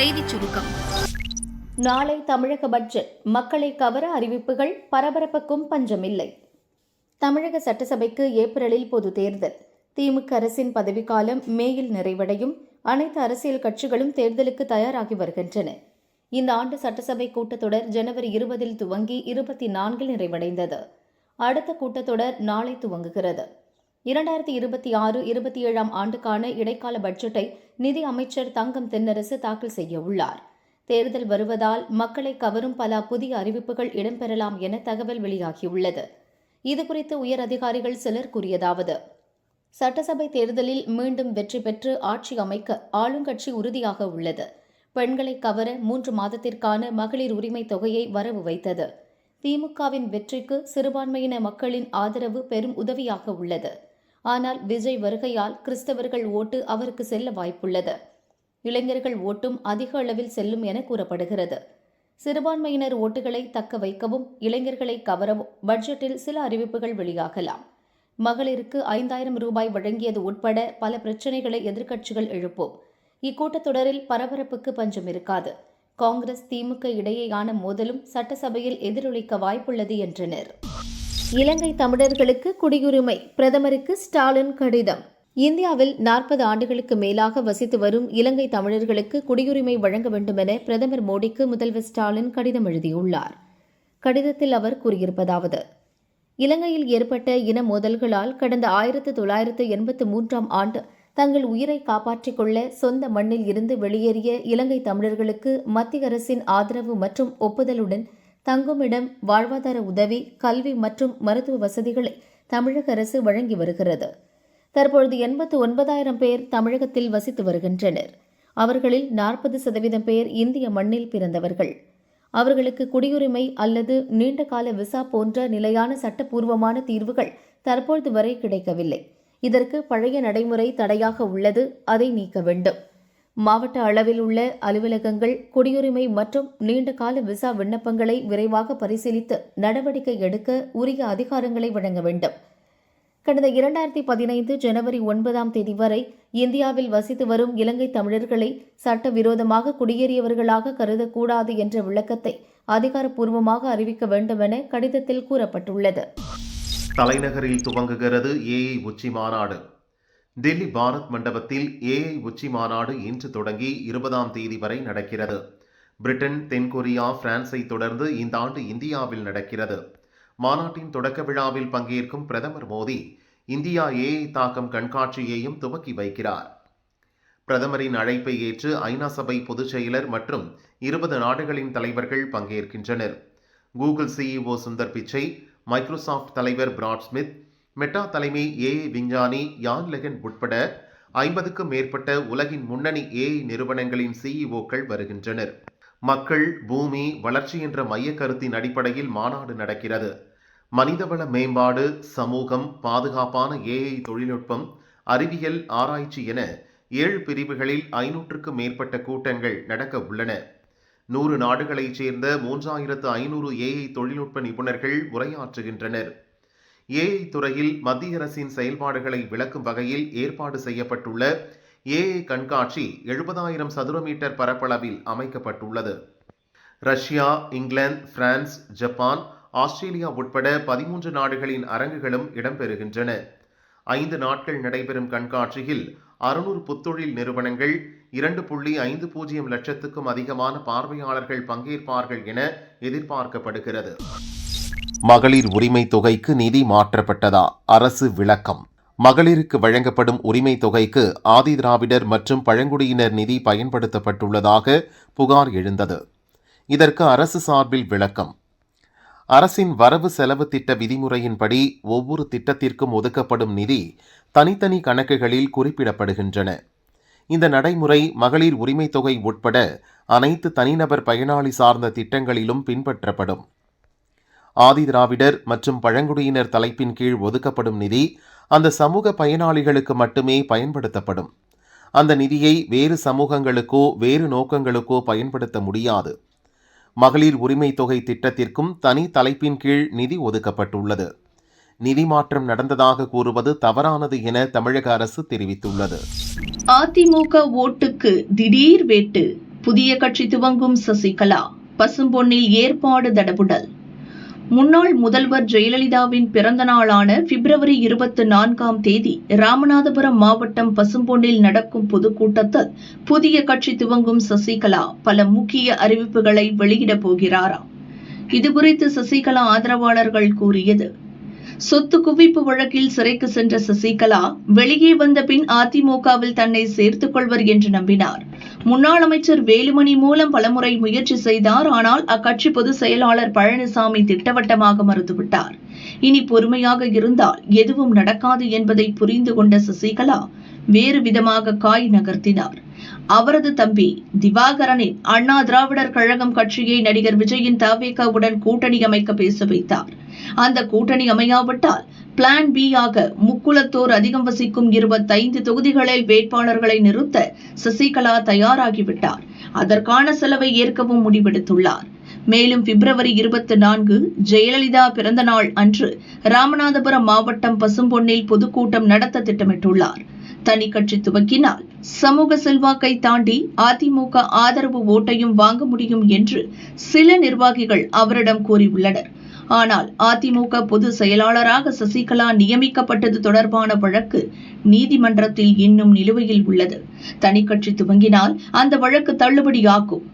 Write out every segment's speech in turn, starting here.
செய்தி சுருக்கம். நாளை தமிழக பட்ஜெட். மக்களை கவர அறிவிப்புகள் பரபரப்புக்கும் பஞ்சமில்லை. தமிழக சட்டசபைக்கு ஏப்ரலில் பொது தேர்தல். திமுக அரசின் பதவிக்காலம் மேயில் நிறைவடையும். அனைத்து அரசியல் கட்சிகளும் தேர்தலுக்கு தயாராகி வருகின்றன. இந்த ஆண்டு சட்டசபை கூட்டத்தொடர் ஜனவரி இருபதில் துவங்கி இருபத்தி நான்கில் நிறைவடைந்தது. அடுத்த கூட்டத்தொடர் நாளை துவங்குகிறது. இரண்டாயிரத்தி இருபத்தி ஆறு இருபத்தி ஏழாம் ஆண்டுக்கான இடைக்கால பட்ஜெட்டை நிதி அமைச்சர் தங்கம் தென்னரசு தாக்கல் செய்ய உள்ளார். தேர்தல் வருவதால் மக்களை கவரும் பல புதிய அறிவிப்புகள் இடம்பெறலாம் என தகவல் வெளியாகியுள்ளது. இதுகுறித்து உயர் அதிகாரிகள் சிலர் கூறியதாவது சட்டசபை தேர்தலில் மீண்டும் வெற்றி பெற்று ஆட்சி அமைக்க ஆளுங்கட்சி உறுதியாக உள்ளது. பெண்களை கவர மூன்று மாதத்திற்கான மகளிர் உரிமை தொகையை வரவு வைத்தது. திமுகவின் வெற்றிக்கு சிறுபான்மையின மக்களின் ஆதரவு பெரும் உதவியாக உள்ளது. ஆனால் விஜய் வருகையால் கிறிஸ்தவர்கள் ஓட்டு அவருக்கு செல்ல வாய்ப்புள்ளது. இளைஞர்கள் ஓட்டும் அதிக அளவில் செல்லும் என கூறப்படுகிறது. சிறுபான்மையினர் ஓட்டுகளை தக்க வைக்கவும் இளைஞர்களை கவரவும் பட்ஜெட்டில் சில அறிவிப்புகள் வெளியாகலாம். மகளிருக்கு ஐந்தாயிரம் ரூபாய் வழங்கியது உட்பட பல பிரச்சினைகளை எதிர்க்கட்சிகள் எழுப்பும். இக்கூட்டத்தொடரில் பரபரப்புக்கு பஞ்சம் இருக்காது. காங்கிரஸ் திமுக இடையேயான மோதலும் சட்டசபையில் எதிரொலிக்க வாய்ப்புள்ளது என்றனர். இலங்கை தமிழர்களுக்கு குடியுரிமை பிரதமருக்கு ஸ்டாலின் கடிதம். இந்தியாவில் நாற்பது ஆண்டுகளுக்கு மேலாக வசித்து வரும் இலங்கை தமிழர்களுக்கு குடியுரிமை வழங்க வேண்டுமென பிரதமர் மோடிக்கு முதல்வர் ஸ்டாலின் கடிதம் எழுதியுள்ளார். கடிதத்தில் அவர் கூறியிருப்பதாவது இலங்கையில் ஏற்பட்ட இன மோதல்களால் கடந்த ஆயிரத்து தொள்ளாயிரத்து எண்பத்து மூன்றாம் ஆண்டு தங்கள் உயிரை காப்பாற்றிக் கொள்ள சொந்த மண்ணில் இருந்து வெளியேறிய இலங்கை தமிழர்களுக்கு மத்திய அரசின் ஆதரவு மற்றும் ஒப்புதலுடன் தங்குமிடம் வாழ்வாதார உதவி கல்வி மற்றும் மருத்துவ வசதிகளை தமிழக அரசு வழங்கி வருகிறது. தற்பொழுது எண்பத்து ஒன்பதாயிரம் பேர் தமிழகத்தில் வசித்து வருகின்றனர். அவர்களில் நாற்பது சதவீதம் பேர் இந்திய மண்ணில் பிறந்தவர்கள். அவர்களுக்கு குடியுரிமை அல்லது நீண்டகால விசா போன்ற நிலையான சட்டப்பூர்வமான தீர்வுகள் தற்பொழுது வரை கிடைக்கவில்லை. இதற்கு பழைய நடைமுறை தடையாக உள்ளது. அதை நீக்க வேண்டும். மாவட்ட அளவில் உள்ள அலுவலகங்கள் குடியுரிமை மற்றும் நீண்டகால விசா விண்ணப்பங்களை விரைவாக பரிசீலித்து நடவடிக்கை எடுக்க உரிய அதிகாரங்களை வழங்க வேண்டும். கடந்த இரண்டாயிரத்தி பதினைந்து ஜனவரி ஒன்பதாம் தேதி வரை இந்தியாவில் வசித்து வரும் இலங்கை தமிழர்களை சட்டவிரோதமாக குடியேறியவர்களாக கருதக்கூடாது என்ற விளக்கத்தை அதிகாரப்பூர்வமாக அறிவிக்க வேண்டும் என கடிதத்தில் கூறப்பட்டுள்ளது. தலைநகரில் துவங்குகிறது ஏஐ உச்சி மாநாடு டெல்லி பாரத் மண்டபத்தில் ஏஐ உச்சி மாநாடு இன்று தொடங்கி இருபதாம் தேதி வரை நடக்கிறது. பிரிட்டன் தென்கொரியா பிரான்ஸை தொடர்ந்து இந்த ஆண்டு இந்தியாவில் நடக்கிறது. மாநாட்டின் தொடக்க விழாவில் பங்கேற்கும் பிரதமர் மோடி இந்தியா ஏஐ தாக்கம் கண்காட்சியையும் துவக்கி வைக்கிறார். பிரதமரின் அழைப்பை ஏற்று ஐநா சபை பொதுச் செயலர் மற்றும் இருபது நாடுகளின் தலைவர்கள் பங்கேற்கின்றனர். Google CEO Sundar Pichai Microsoft தலைவர் பிராட் ஸ்மித் மெட்டா தலைமை ஏஐ விஞ்ஞானி யான் லெகன் உட்பட ஐம்பதுக்கும் மேற்பட்ட உலகின் முன்னணி ஏஐ நிறுவனங்களின் சிஇஓக்கள் வருகின்றனர். மக்கள் பூமி வளர்ச்சி என்ற மைய கருத்தின் அடிப்படையில் மாநாடு நடக்கிறது. மனிதவள மேம்பாடு சமூகம் பாதுகாப்பான ஏஐ தொழில்நுட்பம் அறிவியல் ஆராய்ச்சி என ஏழு பிரிவுகளில் ஐநூற்றுக்கும் மேற்பட்ட கூட்டங்கள் நடக்க உள்ளன. நூறு நாடுகளைச் சேர்ந்த மூன்றாயிரத்து ஐநூறு ஏஐ தொழில்நுட்ப நிபுணர்கள் உரையாற்றுகின்றனர். ஏஐ துறையில் மத்திய அரசின் செயல்பாடுகளை விளக்கும் வகையில் ஏற்பாடு செய்யப்பட்டுள்ள ஏஐ கண்காட்சி எழுபதாயிரம் சதுர மீட்டர் பரப்பளவில் அமைக்கப்பட்டுள்ளது. Russia England France Japan Australia உட்பட பதிமூன்று நாடுகளின் அரங்குகளும் இடம்பெறுகின்றன. ஐந்து நாட்கள் நடைபெறும் கண்காட்சியில் அறுநூறு புத்தொழில் நிறுவனங்கள் இரண்டு புள்ளி ஐந்து பூஜ்ஜியம் லட்சத்துக்கும் அதிகமான பார்வையாளர்கள் பங்கேற்பார்கள் என எதிர்பார்க்கப்படுகிறது. மகளிர் உரிமை தொகைக்கு நிதி மாற்றப்பட்டதா? அரசு விளக்கம். மகளிருக்கு வழங்கப்படும் உரிமை தொகைக்கு ஆதி திராவிடர் மற்றும் பழங்குடியினர் நிதி பயன்படுத்தப்பட்டுள்ளதாக புகார் எழுந்தது. இதற்கு அரசு சார்பில் விளக்கம். அரசின் வரவு செலவு திட்ட விதிமுறையின்படி ஒவ்வொரு திட்டத்திற்கும் ஒதுக்கப்படும் நிதி தனித்தனி கணக்குகளில் குறிப்பிடப்படுகின்றன. இந்த நடைமுறை மகளிர் உரிமை தொகை உட்பட அனைத்து தனிநபர் பயனாளி சார்ந்த திட்டங்களிலும் பின்பற்றப்படும். ஆதிதிராவிடர் மற்றும் பழங்குடியினர் தலைப்பின் கீழ் ஒதுக்கப்படும் நிதி அந்த சமூக பயனாளிகளுக்கு மட்டுமே பயன்படுத்தப்படும். அந்த நிதியை வேறு சமூகங்களுக்கோ வேறு நோக்கங்களுக்கோ பயன்படுத்த முடியாது. மகளிர் உரிமை தொகை திட்டத்திற்கும் தனி தலைப்பின் கீழ் நிதி ஒதுக்கப்பட்டுள்ளது. நிதி மாற்றம் நடந்ததாக கூறுவது தவறானது என தமிழக அரசு தெரிவித்துள்ளது. அதிமுக ஓட்டுக்கு திடீர் வேட்டு. புதிய கட்சி துவங்கும் சசிகலா. பசும்பொன்னில் ஏற்பாடு தடபுடல். முன்னாள் முதல்வர் ஜெயலலிதாவின் பிறந்த நாளான பிப்ரவரி இருபத்தி நான்காம் தேதி ராமநாதபுரம் மாவட்டம் பசும்பொன்னில் நடக்கும் பொதுக்கூட்டத்தில் புதிய கட்சி துவங்கும் சசிகலா பல முக்கிய அறிவிப்புகளை வெளியிடப் போகிறாராம். இதுகுறித்து சசிகலா ஆதரவாளர்கள் கூறியது சொத்து குவிப்பு வழக்கில் சிறைக்கு சென்ற சசிகலா வெளியே வந்த பின் அதிமுகவில் தன்னை சேர்த்துக் கொள்வர் என்று நம்பினார். முன்னாள் அமைச்சர் வேலுமணி மூலம் பலமுறை முயற்சி செய்தார். ஆனால் அக்கட்சி பொதுச் செயலாளர் பழனிசாமி திட்டவட்டமாக மறுத்துவிட்டார். இனி பொறுமையாக இருந்தால் எதுவும் நடக்காது என்பதை புரிந்து கொண்ட சசிகலா வேறு விதமாக காய் நகர்த்தினார். அவரது தம்பி திவாகரனின் அண்ணா திராவிடர் கழகம் கட்சியை நடிகர் விஜயின் தாவேகாவுடன் கூட்டணி அமைக்க பேச வைத்தார். அந்த கூட்டணி அமையாவிட்டால் பிளான் பி ஆக முக்குளத்தோர் அதிகம் வசிக்கும் இருபத்தைந்து தொகுதிகளில் வேட்பாளர்களை நிறுத்த சசிகலா தயாராகிவிட்டார். அதற்கான செலவை ஏற்கவும் முடிவெடுத்துள்ளார். மேலும் பிப்ரவரி இருபத்தி நான்கு ஜெயலலிதா பிறந்த நாள் அன்று ராமநாதபுரம் மாவட்டம் பசும்பொன்னில் பொதுக்கூட்டம் நடத்த திட்டமிட்டுள்ளார். தனி கட்சி துவக்கினால் சமூக செல்வாக்கை தாண்டி அதிமுக ஆதரவு ஓட்டையும் வாங்க முடியும் என்று சில நிர்வாகிகள் அவரிடம் கூறியுள்ளனர். ஆனால் அதிமுக பொது செயலாளராக சசிகலா நியமிக்கப்பட்டது தொடர்பான வழக்கு நீதிமன்றத்தில் இன்னும் நிலுவையில் உள்ளது. தனி கட்சி துவங்கினால் அந்த வழக்கு தள்ளுபடியாகும்.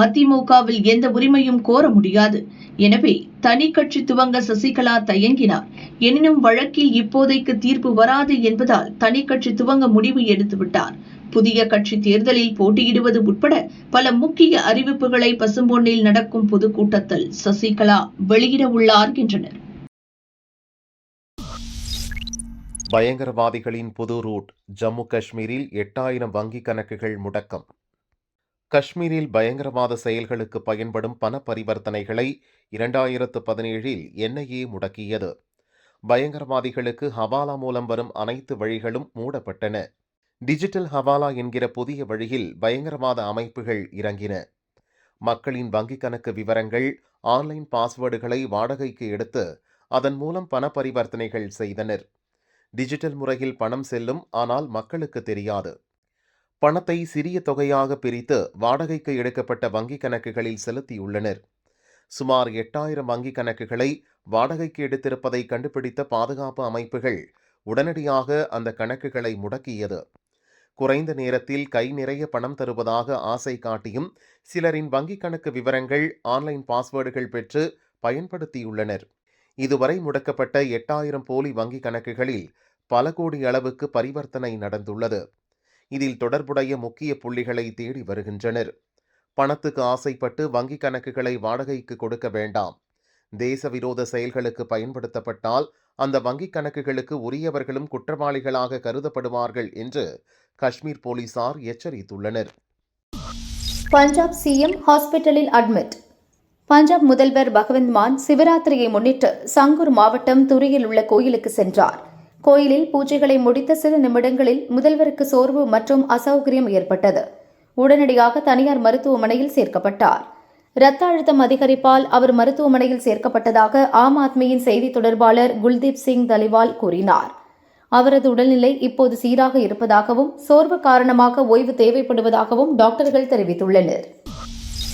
அதிமுகவில் எந்த உரிமையும் கோர முடியாது. எனவே தனி கட்சி துவங்க சசிகலா தயங்கினார். எனினும் வழக்கில் இப்போதைக்கு தீர்ப்பு வராது என்பதால் தனி கட்சி துவங்க முடிவு எடுத்துவிட்டார். புதிய கட்சி தேர்தலில் போட்டியிடுவது உட்பட பல முக்கிய அறிவிப்புகளை பசும்பொன்னில் நடக்கும் பொதுக்கூட்டத்தில் சசிகலா வெளியிட உள்ளார் என்றனர். பயங்கரவாதிகளின் புது ரூட் ஜம்மு காஷ்மீரில் எட்டாயிரம் வங்கிக் கணக்குகள் முடக்கம். காஷ்மீரில் பயங்கரவாத செயல்களுக்கு பயன்படும் பண பரிவர்த்தனைகளை இரண்டாயிரத்து பதினேழில் என்ஐஏ முடக்கியது. பயங்கரவாதிகளுக்கு ஹவாலா மூலம் வரும் அனைத்து வழிகளும் மூடப்பட்டன. டிஜிட்டல் ஹவாலா என்கிற புதிய வழியில் பயங்கரவாத அமைப்புகள் இறங்கின. மக்களின் வங்கிக் கணக்கு விவரங்கள் ஆன்லைன் பாஸ்வேர்டுகளை வாடகைக்கு எடுத்து அதன் மூலம் பண பரிவர்த்தனைகள் செய்தனர். டிஜிட்டல் முறையில் பணம் செல்லும் ஆனால் மக்களுக்கு தெரியாது. பணத்தை சிறிய தொகையாக பிரித்து வாடகைக்கு எடுக்கப்பட்ட வங்கிக் கணக்குகளில் செலுத்தியுள்ளனர். சுமார் எட்டாயிரம் வங்கிக் கணக்குகளை வாடகைக்கு எடுத்திருப்பதை கண்டுபிடித்த பாதுகாப்பு அமைப்புகள் உடனடியாக அந்த கணக்குகளை முடக்கியது. குறைந்த நேரத்தில் கை நிறைய பணம் தருவதாக ஆசை காட்டியும் சிலரின் வங்கிக் கணக்கு விவரங்கள் ஆன்லைன் பாஸ்வேர்டுகள் பெற்று பயன்படுத்தியுள்ளனர். இதுவரை முடக்கப்பட்ட எட்டாயிரம் போலி வங்கிக் கணக்குகளில் பல கோடி அளவுக்கு பரிவர்த்தனை நடந்துள்ளது. இதில் தொடர்புடைய முக்கிய புள்ளிகளை தேடி வருகின்றனர். பணத்துக்கு ஆசைப்பட்டு வங்கிக் கணக்குகளை வாடகைக்கு கொடுக்க வேண்டாம். தேச விரோத செயல்களுக்கு பயன்படுத்தப்பட்டால் அந்த வங்கிக் கணக்குகளுக்கு உரியவர்களும் குற்றவாளிகளாக கருதப்படுவார்கள் என்று காஷ்மீர் போலீசார் எச்சரித்துள்ளனர். பஞ்சாப் சிஎம் ஹாஸ்பிட்டலில் அட்மிட். பஞ்சாப் முதல்வர் பகவந்த் மான் சிவராத்திரியை முன்னிட்டு சங்கூர் மாவட்டம் துறையில் உள்ள கோயிலுக்கு சென்றார். கோயிலில் பூஜைகளை முடித்த சில நிமிடங்களில் முதல்வருக்கு சோர்வு மற்றும் அசௌகரியம் ஏற்பட்டது. உடனடியாக தனியார் மருத்துவமனையில் சேர்க்கப்பட்டார். இரத்த அழுத்தம் அதிகரிப்பால் அவர் மருத்துவமனையில் சேர்க்கப்பட்டதாக ஆம் ஆத்மியின் செய்தி தொடர்பாளர் குல்தீப் சிங் தலிவால் கூறினார். அவரது உடல்நிலை இப்போது சீராக இருப்பதாகவும் சோர்வு காரணமாக ஓய்வு தேவைப்படுவதாகவும் டாக்டர்கள் தெரிவித்துள்ளனர்.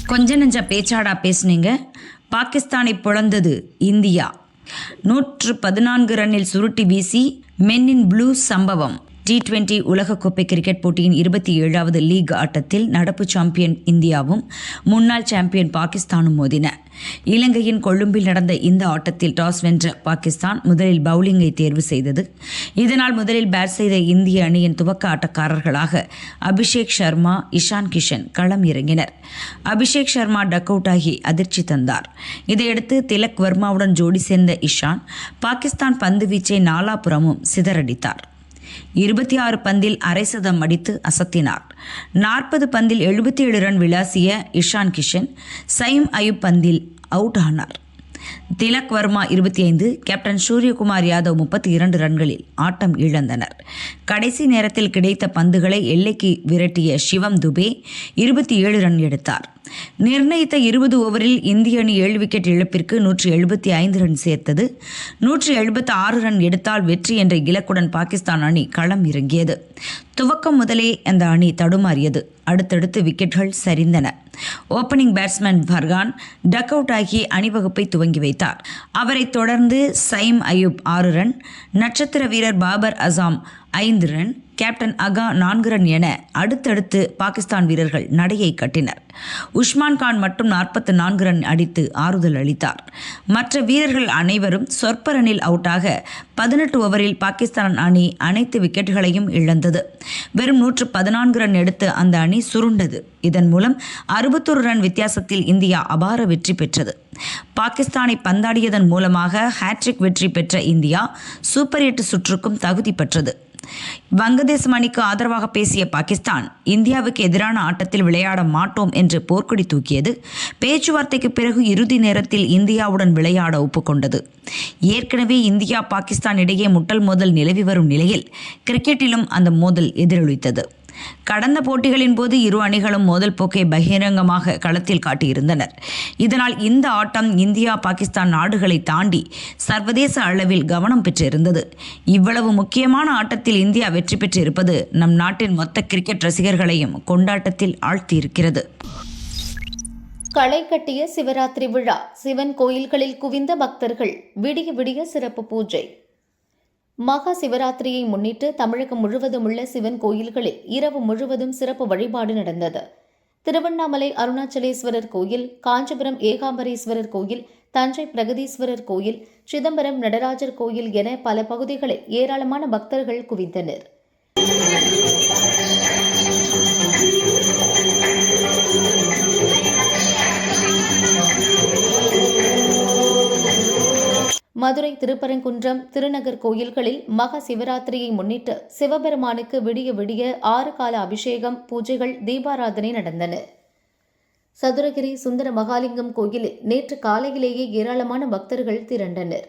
கொஞ்ச நெஞ்ச பேச்சாடா பேசுனீங்க? பாகிஸ்தானை பிளந்தது இந்தியா. நூற்று பதினான்கு ரன்னில் சுருட்டி வீசி மென்னின் ப்ளூ சம்பவம். டி டுவெண்டி உலகக்கோப்பை கிரிக்கெட் போட்டியின் இருபத்தி ஏழாவது லீக் ஆட்டத்தில் நடப்பு சாம்பியன் இந்தியாவும் முன்னாள் சாம்பியன் பாகிஸ்தானும் மோதின. இலங்கையின் கொழும்பில் நடந்த இந்த ஆட்டத்தில் டாஸ் வென்ற பாகிஸ்தான் முதலில் பவுலிங்கை தேர்வு செய்தது. இதனால் முதலில் பேட் செய்த இந்திய அணியின் துவக்க ஆட்டக்காரர்களாக அபிஷேக் சர்மா இஷான் கிஷன் களம் இறங்கினர். அபிஷேக் சர்மா டக் அவுட் ஆகி அதிர்ச்சி தந்தார். இதையடுத்து திலக் வர்மாவுடன் ஜோடி சேர்ந்த இஷான் பாகிஸ்தான் பந்து வீச்சை நாலாபுறமும் சிதறடித்தார். இருபத்தி ஆறு பந்தில் அரை சதம் அடித்து அசத்தினார். நாற்பது பந்தில் எழுபத்தி ஏழு ரன் விளாசிய இஷான் கிஷன் சைம் அயூப் பந்தில் அவுட் ஆனார். திலக் வர்மா இருபத்தி ஐந்து கேப்டன் சூரியகுமார் யாதவ் முப்பத்தி இரண்டு ரன்களில் ஆட்டம் இழந்தனர். கடைசி நேரத்தில் கிடைத்த பந்துகளை எல்லைக்கு விரட்டிய சிவம் துபே இருபத்தி ஏழு ரன் எடுத்தார். நிர்ணயித்த இருபது ஓவரில் இந்திய அணி ஏழு விக்கெட் இழப்பிற்கு நூற்றி எழுபத்தி ஐந்து ரன் சேர்த்தது. நூற்றி எழுபத்தி ஆறு ரன் எடுத்தால் வெற்றி என்ற இலக்குடன் பாகிஸ்தான் அணி களம் இறங்கியது. துவக்கம் முதலே அந்த அணி தடுமாறியது. அடுத்தடுத்து விக்கெட்கள் சரிந்தன. Opening batsman Farhan duck out ஆகி அணிவகுப்பை துவங்கி வைத்தார். அவரைத் தொடர்ந்து சைம் அயூப் ஆறு ரன் நட்சத்திர வீரர் பாபர் அசாம் ஐந்து ரன் கேப்டன் அகா நான்கு ரன் என அடுத்தடுத்து பாகிஸ்தான் வீரர்கள் நடையை கட்டினர். உஸ்மான் கான் மட்டும் நாற்பத்து நான்கு ரன் அடித்து ஆறுதல் அளித்தார். மற்ற வீரர்கள் அனைவரும் சொற்ப ரனில் அவுட்டாக பதினெட்டு ஓவரில் பாகிஸ்தான் அணி அனைத்து விக்கெட்டுகளையும் இழந்தது. வெறும் நூற்று பதினான்கு ரன் எடுத்து அந்த அணி சுருண்டது. இதன் மூலம் அறுபத்தொரு ரன் வித்தியாசத்தில் இந்தியா அபார வெற்றி பெற்றது. பாகிஸ்தானை பந்தாடியதன் மூலமாக ஹேட்ரிக் வெற்றி பெற்ற இந்தியா சூப்பர் எட்டு சுற்றுக்கும் தகுதி பெற்றது. வங்கதேசம் அணிக்கு ஆதரவாக பேசிய பாகிஸ்தான் இந்தியாவுக்கு எதிரான ஆட்டத்தில் விளையாட மாட்டோம் என்று போர்க்கொடி தூக்கியது. பேச்சுவார்த்தைக்கு பிறகு இறுதி நேரத்தில் இந்தியாவுடன் விளையாட ஒப்புக்கொண்டது. ஏற்கனவே இந்தியா பாகிஸ்தான் இடையே முட்டல் மோதல் நிலவி வரும் நிலையில் கிரிக்கெட்டிலும் அந்த மோதல் எதிரொலித்தது. கடந்த போட்டிகளின் போது இரு அணிகளும் மோதல் போக்கை பகிரங்கமாக களத்தில் காட்டியிருந்தனர். இதனால் இந்த ஆட்டம் இந்தியா பாகிஸ்தான் நாடுகளை தாண்டி சர்வதேச அளவில் கவனம் பெற்றிருந்தது. இவ்வளவு முக்கியமான ஆட்டத்தில் இந்தியா வெற்றி பெற்றிருப்பது நம் நாட்டின் மொத்த கிரிக்கெட் ரசிகர்களையும் கொண்டாட்டத்தில் ஆழ்த்தியிருக்கிறது. களை கட்டிய சிவராத்திரி விழா சிவன் கோயில்களில் குவிந்த பக்தர்கள் விடிய விடிய சிறப்பு பூஜை. மகா சிவராத்திரியை முன்னிட்டு தமிழகம் முழுவதும் உள்ள சிவன் கோயில்களில் இரவு முழுவதும் சிறப்பு வழிபாடு நடந்தது. திருவண்ணாமலை அருணாச்சலேஸ்வரர் கோயில் காஞ்சிபுரம் ஏகாம்பரேஸ்வரர் கோயில் தஞ்சை பிரகதீஸ்வரர் கோயில் சிதம்பரம் நடராஜர் கோயில் என பல பகுதிகளில் ஏராளமான பக்தர்கள் குவிந்தனர். மதுரை திருப்பரங்குன்றம் திருநகர் கோயில்களில் மகா சிவராத்திரியை முன்னிட்டு சிவபெருமானுக்கு விடிய விடிய ஆறு கால அபிஷேகம் பூஜைகள் தீபாராதனை நடந்தன. சதுரகிரி சுந்தர மகாலிங்கம் கோயிலில் நேற்று காலையிலேயே ஏராளமான பக்தர்கள் திரண்டனர்.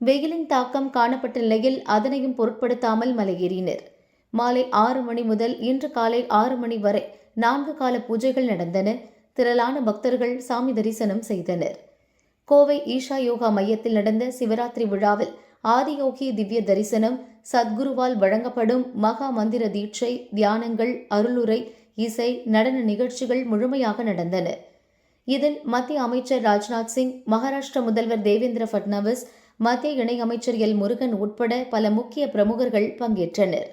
வெயிலின் தாக்கம் காணப்பட்ட நிலையில் அதனையும் பொருட்படுத்தாமல் மலையேறினர். மாலை ஆறு மணி முதல் இன்று காலை ஆறு மணி வரை நான்கு கால பூஜைகள் நடந்தன. திரளான பக்தர்கள் சாமி தரிசனம் செய்தனர். கோவை ஈஷா யோகா மையத்தில் நடந்த சிவராத்திரி விழாவில் ஆதியோகி திவ்ய தரிசனம் சத்குருவால் வழங்கப்படும் மகா மந்திர தீட்சை தியானங்கள் அருளுரை இசை நடன நிகழ்ச்சிகள் முழுமையாக நடந்தன. இதில் மத்திய அமைச்சர் ராஜ்நாத் சிங் மகாராஷ்டிர முதல்வர் தேவேந்திர பட்னாவிஸ் மத்திய இணையமைச்சர் எல் முருகன் உட்பட பல முக்கிய பிரமுகர்கள் பங்கேற்றனர்.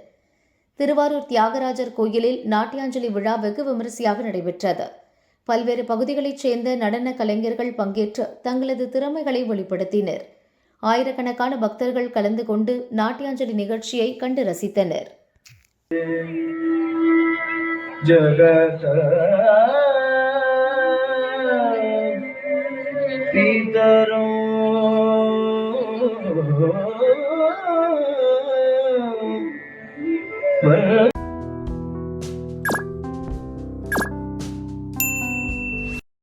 திருவாரூர் தியாகராஜர் கோயிலில் நாட்டியாஞ்சலி விழா வெகு விமரிசையாக நடைபெற்றது. பல்வேறு பகுதிகளைச் சேர்ந்த நடன கலைஞர்கள் பங்கேற்று தங்களது திறமைகளை வெளிப்படுத்தினர். ஆயிரக்கணக்கான பக்தர்கள் கலந்து கொண்டு நாட்டியாஞ்சலி நிகழ்ச்சியை கண்டு ரசித்தனர். ஜகத